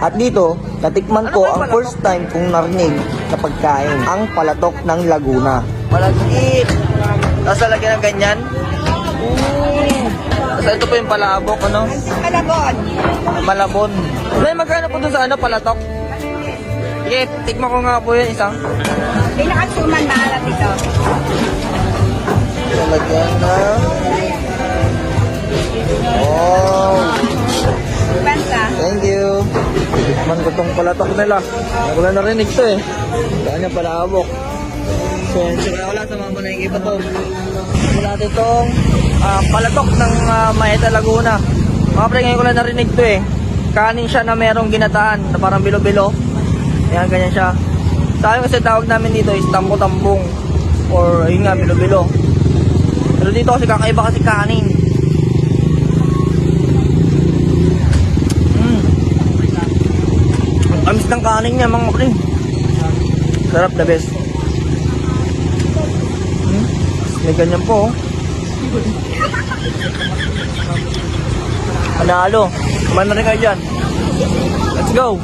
At dito, natikman ko ang first time kong narinig na pagkain, ang palatok ng Laguna. Malagkit! Tapos lalagyan ng ganyan. Tapos ito po yung palabok, ano? Malabon. Malabon. Nay, magkano po dun sa ano, palatok? Sige, tikman ko nga po yun isang. Pinakasuman maalat ito. Lalagyan na. Oh, Bansa. thank you. Tikman ko tong palatok nila. Na narinig to eh. Saan niya palabok. So, sira ko lang sa mga panay iba to. Wala natin itong ah, palatok ng uh, Maeta Laguna. Mga pre, ngayon ko lang narinig to eh. Kanin siya na merong ginataan na parang bilo-bilo. Ayan, ganyan siya. Sa akin kasi tawag namin dito is tambo-tambong. Or ayun nga, bilo-bilo. Pero dito kasi kakaiba kasi kanin. Ng kanin niya mga pre. Sarap the best. Hmm? May ganyan po. oh. Panalo. Kumain na rin kayo dyan. Let's go.